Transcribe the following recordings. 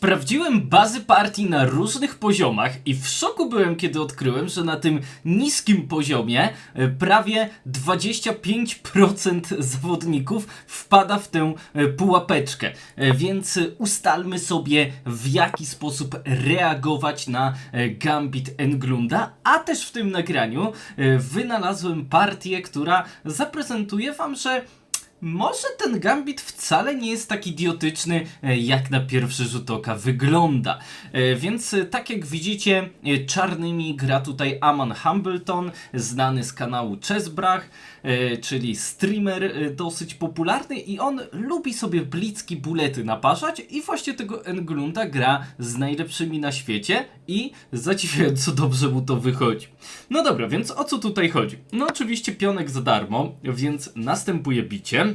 Sprawdziłem bazy partii na różnych poziomach i w szoku byłem, kiedy odkryłem, że na tym niskim poziomie e, prawie 25% zawodników wpada w tę e, pułapeczkę. E, Więc ustalmy sobie, w jaki sposób reagować na Gambit Englunda, a też w tym nagraniu wynalazłem partię, która zaprezentuje wam, że może ten gambit wcale nie jest tak idiotyczny, e, jak na pierwszy rzut oka wygląda. E, Więc e, tak jak widzicie, czarnymi gra tutaj Aman Hambleton, znany z kanału Chessbrach, czyli streamer dosyć popularny i on lubi sobie blitzki bulety naparzać i właśnie tego Englunda gra z najlepszymi na świecie i zadziwiająco dobrze mu to wychodzi. No dobra, więc o co tutaj chodzi? No oczywiście pionek za darmo, więc następuje bicie.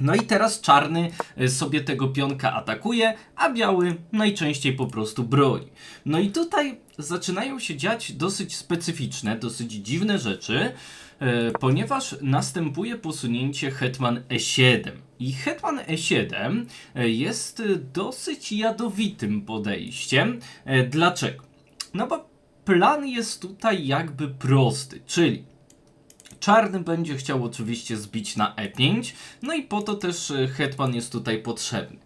No i teraz czarny y, sobie tego pionka atakuje, a biały najczęściej po prostu broni. No i tutaj zaczynają się dziać dosyć specyficzne, dosyć dziwne rzeczy, e, ponieważ następuje posunięcie hetman e7. I hetman e7 e, jest y, dosyć jadowitym podejściem. Dlaczego? No bo plan jest tutaj jakby prosty, czyli Czarny będzie chciał oczywiście zbić na E5, no i po to też e, hetman jest tutaj potrzebny.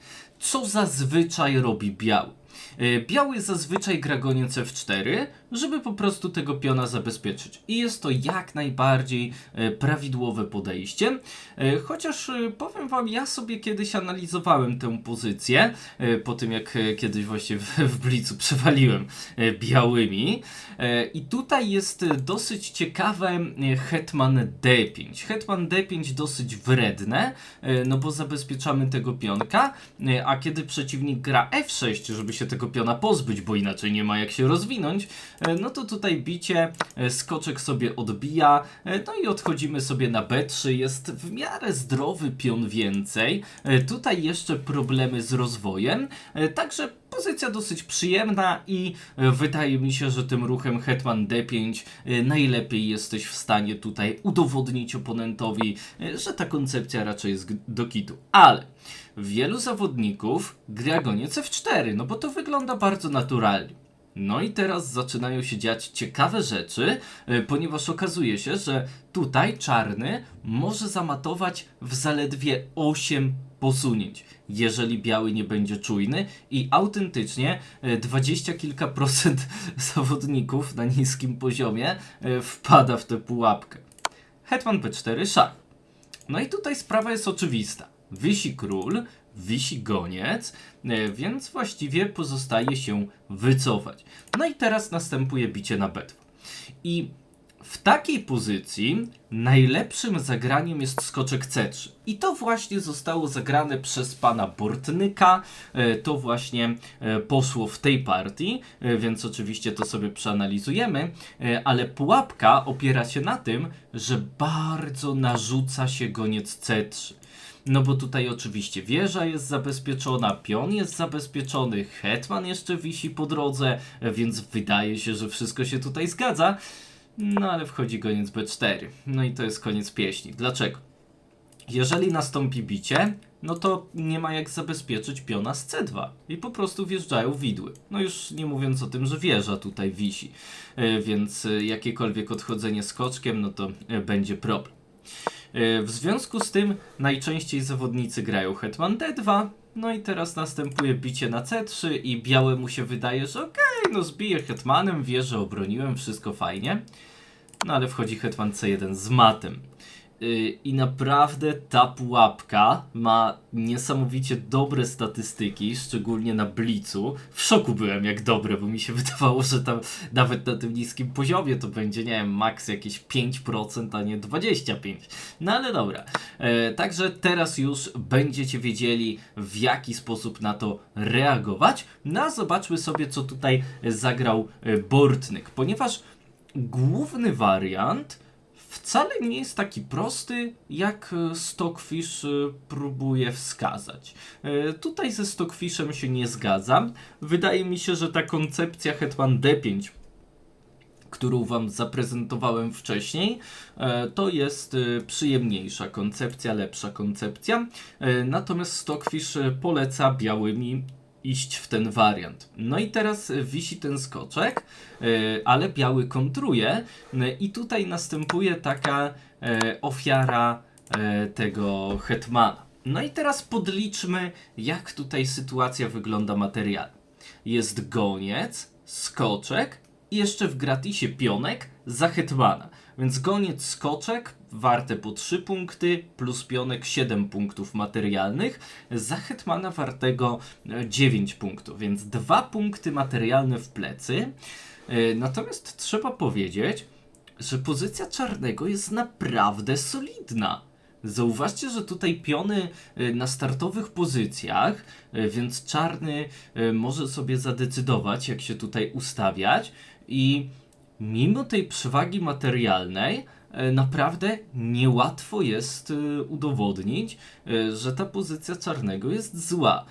Co zazwyczaj robi biały? E, Biały zazwyczaj gra goniec F4, żeby po prostu tego piona zabezpieczyć. I jest to jak najbardziej e, prawidłowe podejście. E, Chociaż powiem wam, ja sobie kiedyś analizowałem tę pozycję, po tym jak kiedyś właśnie w, w Blicu przewaliłem białymi. I tutaj jest dosyć ciekawe Hetman D5. Hetman D5 dosyć wredne, no bo zabezpieczamy tego pionka, a kiedy przeciwnik gra F6, żeby się tego piona pozbyć, bo inaczej nie ma jak się rozwinąć, e, no to tutaj bicie, e, skoczek sobie odbija, e, no i odchodzimy sobie na B3, jest w miarę zdrowy pion więcej. Tutaj jeszcze problemy z rozwojem, także pozycja dosyć przyjemna i e, wydaje mi się, że tym ruchem Hetman D5 e, najlepiej jesteś w stanie tutaj udowodnić oponentowi, e, że ta koncepcja raczej jest do kitu. Ale wielu zawodników gra goniec F4, no bo to wygląda bardzo naturalnie. No i teraz zaczynają się dziać ciekawe rzeczy, ponieważ okazuje się, że tutaj czarny może zamatować w zaledwie 8 posunięć, jeżeli biały nie będzie czujny i autentycznie e, 20 kilka procent zawodników na niskim poziomie e, wpada w tę pułapkę. Hetman P4 szach. No i tutaj sprawa jest oczywista. Wisi król, wisi goniec, e, więc właściwie pozostaje się wycofać. No i teraz następuje bicie na B2. I w takiej pozycji najlepszym zagraniem jest skoczek C3. I to właśnie zostało zagrane przez pana Bortnyka. E, To właśnie e, poszło w tej partii, e, więc oczywiście to sobie przeanalizujemy. Ale pułapka opiera się na tym, że bardzo narzuca się goniec C3. No bo tutaj oczywiście wieża jest zabezpieczona, pion jest zabezpieczony, hetman jeszcze wisi po drodze, więc wydaje się, że wszystko się tutaj zgadza. No ale wchodzi goniec B4. No i to jest koniec pieśni. Dlaczego? Jeżeli nastąpi bicie, no to nie ma jak zabezpieczyć piona z C2 i po prostu wjeżdżają widły. No już nie mówiąc o tym, że wieża tutaj wisi, E, więc e, jakiekolwiek odchodzenie skoczkiem, no to e, będzie problem. W związku z tym najczęściej zawodnicy grają hetman d2, no i teraz następuje bicie na c3 i białemu się wydaje, że okej, no zbiję hetmanem, wieżę obroniłem, wszystko fajnie. No ale wchodzi hetman c1 z matem. Yy, I naprawdę ta pułapka ma niesamowicie dobre statystyki, szczególnie na blicu. W szoku byłem jak dobre, bo mi się wydawało, że tam nawet na tym niskim poziomie to będzie, nie wiem, maks jakieś 5%, a nie 25%. No ale dobra. E, także teraz już będziecie wiedzieli, w jaki sposób na to reagować. No a zobaczmy sobie, co tutaj zagrał e, Bortnyk, ponieważ główny wariant wcale nie jest taki prosty, jak e, Stockfish e, próbuje wskazać. E, Tutaj ze Stockfishem się nie zgadzam. Wydaje mi się, że ta koncepcja Hetman D5 którą Wam zaprezentowałem wcześniej, to jest przyjemniejsza koncepcja, lepsza koncepcja. Natomiast Stockfish poleca białymi iść w ten wariant. No i teraz wisi ten skoczek, e, ale biały kontruje e, i tutaj następuje taka e, ofiara tego hetmana. No i teraz podliczmy, jak tutaj sytuacja wygląda materialnie. Jest goniec, skoczek i jeszcze w gratisie pionek za hetmana. Więc goniec, skoczek warte po 3 punkty, plus pionek 7 punktów materialnych, za hetmana wartego e, 9 punktów, więc 2 punkty materialne w plecy. E, Natomiast trzeba powiedzieć, że pozycja czarnego jest naprawdę solidna. Zauważcie, że tutaj piony y, na startowych pozycjach, więc czarny może sobie zadecydować, jak się tutaj ustawiać i mimo tej przewagi materialnej, naprawdę niełatwo jest y, udowodnić, y, że ta pozycja czarnego jest zła.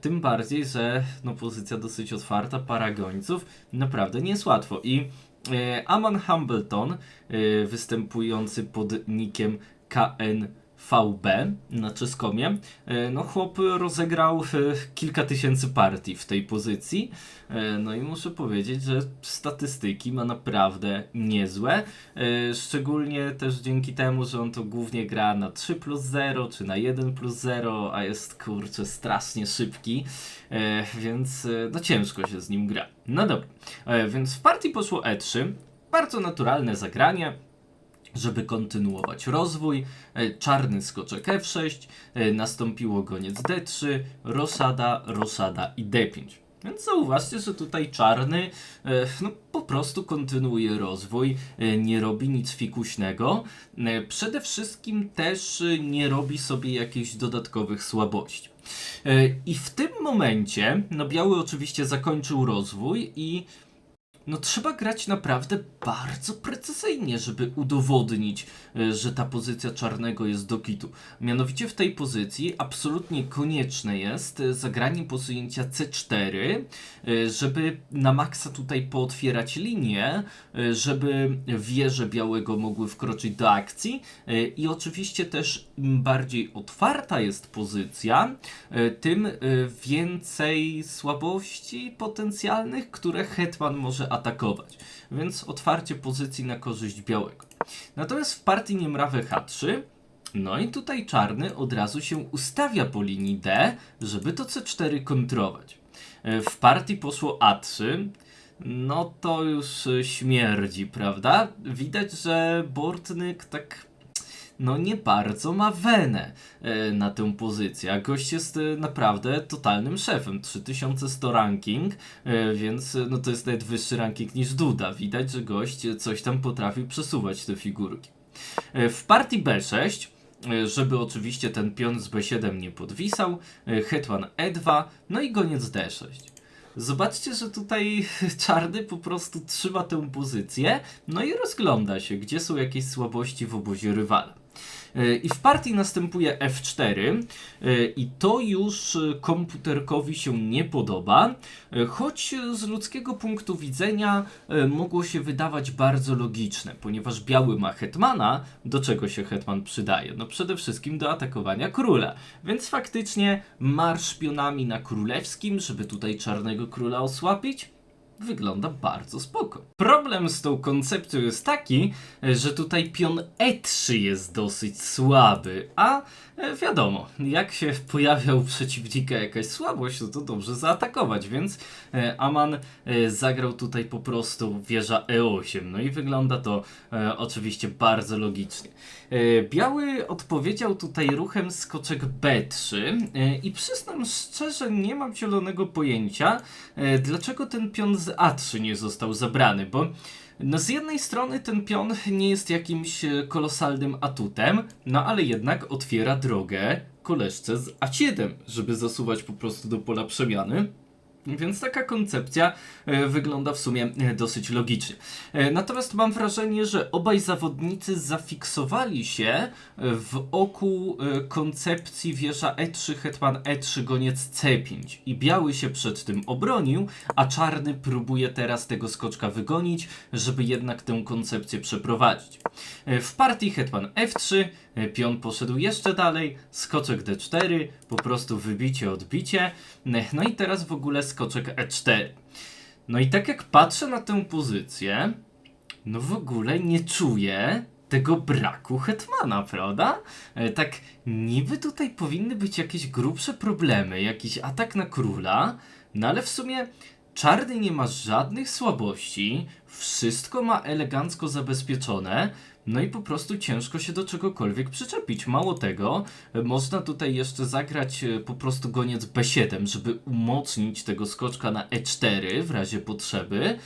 Tym bardziej, że no, pozycja dosyć otwarta, para gońców, naprawdę nie jest łatwo. I Aman Hambleton, występujący pod nickiem KNVB na czeskomie. E, No chłop rozegrał e, kilka tysięcy partii w tej pozycji. E, No i muszę powiedzieć, że statystyki ma naprawdę niezłe. Szczególnie też dzięki temu, że on to głównie gra na 3 plus 0 czy na 1 plus 0, a jest kurczę strasznie szybki, więc no ciężko się z nim gra. No dobra, więc w partii poszło E3. Bardzo naturalne zagranie żeby kontynuować rozwój. E, Czarny skoczek F6, e, nastąpiło goniec D3, rosada, rosada i D5. Więc zauważcie, że tutaj czarny e, no, po prostu kontynuuje rozwój, nie robi nic fikuśnego. Przede wszystkim też nie robi sobie jakichś dodatkowych słabości. I w tym momencie, no biały oczywiście zakończył rozwój i no trzeba grać naprawdę bardzo precyzyjnie, żeby udowodnić, e, że ta pozycja czarnego jest do kitu. Mianowicie w tej pozycji absolutnie konieczne jest e, zagranie posunięcia C4, e, żeby na maksa tutaj pootwierać linię, e, żeby wieże białego mogły wkroczyć do akcji i oczywiście też im bardziej otwarta jest pozycja, tym więcej słabości potencjalnych, które hetman może. Więc otwarcie pozycji na korzyść białego. Natomiast w partii Niemrawe H3 no i tutaj czarny od razu się ustawia po linii D, żeby to C4 kontrować. E, W partii poszło A3. No to już śmierdzi, prawda? Widać, że Bortnyk tak no nie bardzo ma wenę e, na tę pozycję. A gość jest e, naprawdę totalnym szefem. 3100 ranking, e, więc no to jest nawet wyższy ranking niż Duda. Widać, że gość coś tam potrafi przesuwać te figurki. W partii B6 e, żeby oczywiście ten pion z B7 nie podwisał, hetman E2, no i goniec D6. Zobaczcie, że tutaj czarny po prostu trzyma tę pozycję, no i rozgląda się, gdzie są jakieś słabości w obozie rywala. E, I w partii następuje F4 e, i to już e, komputerkowi się nie podoba, choć z ludzkiego punktu widzenia mogło się wydawać bardzo logiczne, ponieważ biały ma hetmana, do czego się hetman przydaje? No przede wszystkim do atakowania króla, więc faktycznie marsz pionami na królewskim, żeby tutaj czarnego króla osłabić, wygląda bardzo spoko. Problem z tą koncepcją jest taki, że tutaj pion E3 jest dosyć słaby, a e, wiadomo, jak się pojawia u przeciwnika jakaś słabość, no to dobrze zaatakować, więc e, Aman e, zagrał tutaj po prostu wieża E8, no i wygląda to oczywiście bardzo logicznie. Biały odpowiedział tutaj ruchem skoczek B3 e, i przyznam szczerze, nie mam zielonego pojęcia, dlaczego ten pion z A3 nie został zabrany, bo no z jednej strony ten pion nie jest jakimś e, kolosalnym atutem, no ale jednak otwiera drogę koleżce z A7, żeby zasuwać po prostu do pola przemiany. Więc taka koncepcja e, wygląda w sumie e, dosyć logicznie. E, Natomiast mam wrażenie, że obaj zawodnicy zafiksowali się wokół e, koncepcji wieża E3, hetman E3, goniec C5. I biały się przed tym obronił, a czarny próbuje teraz tego skoczka wygonić, żeby jednak tę koncepcję przeprowadzić. W partii hetman F3, E, Pion poszedł jeszcze dalej, skoczek D4, po prostu wybicie, odbicie. E, No i teraz w ogóle skoczek E4. No i tak jak patrzę na tę pozycję, no w ogóle nie czuję tego braku hetmana, prawda? E, Tak niby tutaj powinny być jakieś grubsze problemy, jakiś atak na króla, no ale w sumie czarny nie ma żadnych słabości, wszystko ma elegancko zabezpieczone, no i po prostu ciężko się do czegokolwiek przyczepić. Mało tego, e, można tutaj jeszcze zagrać e, po prostu goniec B7, żeby umocnić tego skoczka na E4 w razie potrzeby.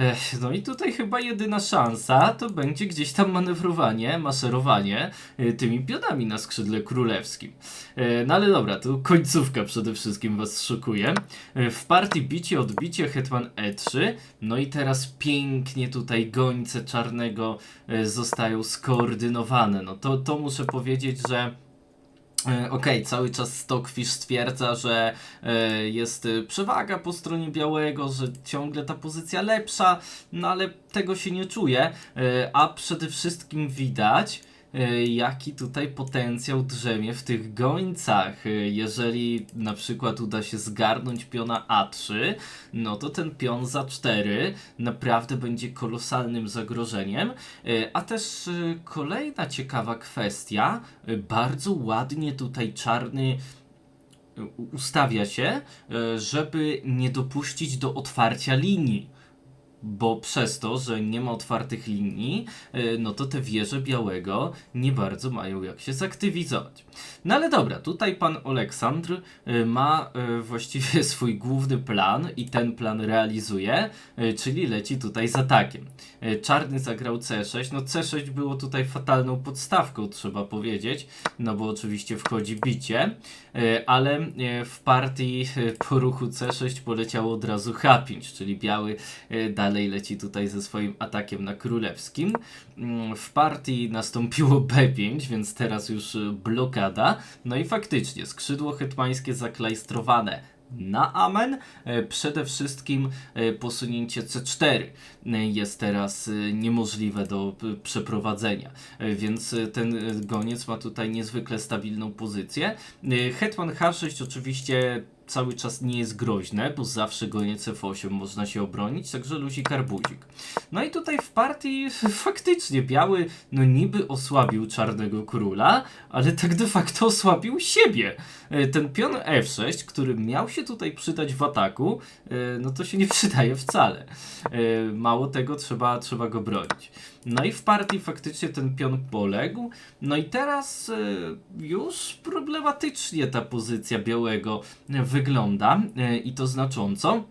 Ech, no i tutaj chyba jedyna szansa to będzie gdzieś tam manewrowanie, maserowanie e, tymi pionami na skrzydle królewskim. E, no ale dobra, tu końcówka przede wszystkim was szokuje. E, w partii bicie, odbicie, hetman E3. No i teraz pięknie tutaj gońce czarnego zostają skoordynowane. No to, to muszę powiedzieć, że E, Okej, cały czas Stockfish stwierdza, że e, jest e, przewaga po stronie białego, że ciągle ta pozycja lepsza, no ale tego się nie czuje, a przede wszystkim widać, jaki tutaj potencjał drzemie w tych gońcach. E, Jeżeli na przykład uda się zgarnąć piona A3, no to ten pion za 4 naprawdę będzie kolosalnym zagrożeniem. E, A też e, kolejna ciekawa kwestia, e, bardzo ładnie tutaj czarny e, ustawia się, e, żeby nie dopuścić do otwarcia linii. Bo przez to, że nie ma otwartych linii, e, no to te wieże białego nie bardzo mają jak się zaktywizować. No ale dobra, tutaj pan Aleksandr e, ma e, właściwie swój główny plan i ten plan realizuje, czyli leci tutaj z atakiem. Czarny zagrał C6, no C6 było tutaj fatalną podstawką, trzeba powiedzieć, no bo oczywiście wchodzi bicie, ale w partii po ruchu C6 poleciało od razu H5, czyli biały e, dalej leci tutaj ze swoim atakiem na królewskim. Mm, W partii nastąpiło B5, więc teraz już e, blokada. No i faktycznie skrzydło hetmańskie zaklajstrowane na amen. E, Przede wszystkim e, posunięcie C4 e, jest teraz niemożliwe do przeprowadzenia, więc ten goniec ma tutaj niezwykle stabilną pozycję. Hetman H6 oczywiście cały czas nie jest groźne, bo zawsze goniec F8 można się obronić, także luzik arbuzik. No i tutaj w partii faktycznie biały no niby osłabił czarnego króla, ale tak de facto osłabił siebie. E, Ten pion F6, który miał się tutaj przydać w ataku, e, no to się nie przydaje wcale. E, Mało tego, trzeba, trzeba go bronić. No i w partii faktycznie ten pion poległ. No i teraz już problematycznie ta pozycja białego e, wygląda e, i to znacząco.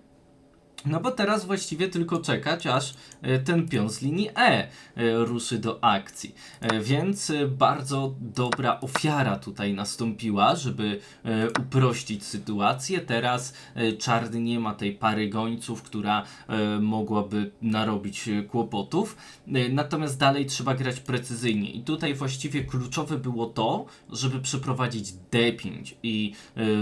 No bo teraz właściwie tylko czekać, aż e, ten pion z linii E e, ruszy do akcji. E, Więc bardzo dobra ofiara tutaj nastąpiła, żeby uprościć sytuację. Teraz czarny nie ma tej pary gońców, która mogłaby narobić kłopotów. Natomiast dalej trzeba grać precyzyjnie. I tutaj właściwie kluczowe było to, żeby przeprowadzić D5 i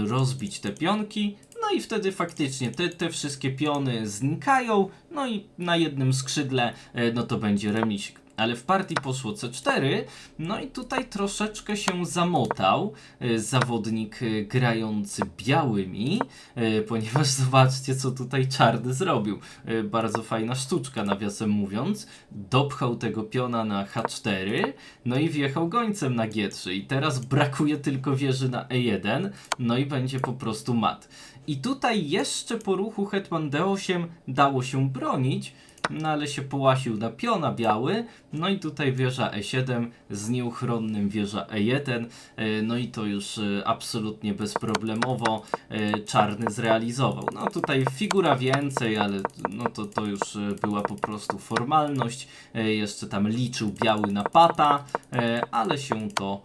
rozbić te pionki. No i wtedy faktycznie te, te wszystkie piony znikają, no i na jednym skrzydle e, no to będzie remisik. Ale w partii poszło C4, no i tutaj troszeczkę się zamotał e, zawodnik e, grający białymi, e, ponieważ zobaczcie co tutaj czarny zrobił. Bardzo fajna sztuczka nawiasem mówiąc. Dopchał tego piona na H4, no i wjechał gońcem na G3 i teraz brakuje tylko wieży na E1, no i będzie po prostu mat. I tutaj jeszcze po ruchu Hetman D8 dało się bronić, no ale się połasił na piona biały, no i tutaj wieża E7 z nieuchronnym wieża E1, e, no i to już e, absolutnie bezproblemowo e, czarny zrealizował. No tutaj figura więcej, ale no to, to już była po prostu formalność, jeszcze tam liczył biały na pata, ale się to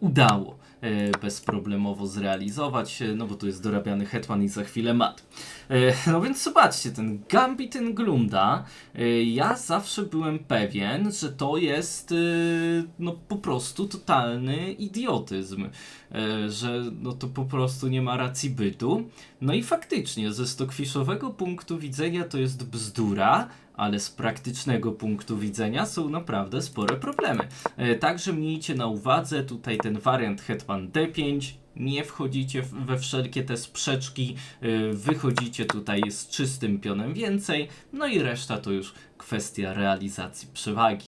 udało. E, bezproblemowo zrealizować, e, no bo tu jest dorabiany hetman i za chwilę mat. E, No więc zobaczcie, ten Gambit Glunda, e, ja zawsze byłem pewien, że to jest no po prostu totalny idiotyzm, że no to po prostu nie ma racji bytu. No i faktycznie, ze stockfishowego punktu widzenia to jest bzdura, ale z praktycznego punktu widzenia są naprawdę spore problemy. E, Także miejcie na uwadze tutaj ten wariant Hetman D5, nie wchodzicie we wszelkie te sprzeczki, e, wychodzicie tutaj z czystym pionem więcej, no i reszta to już kwestia realizacji przewagi.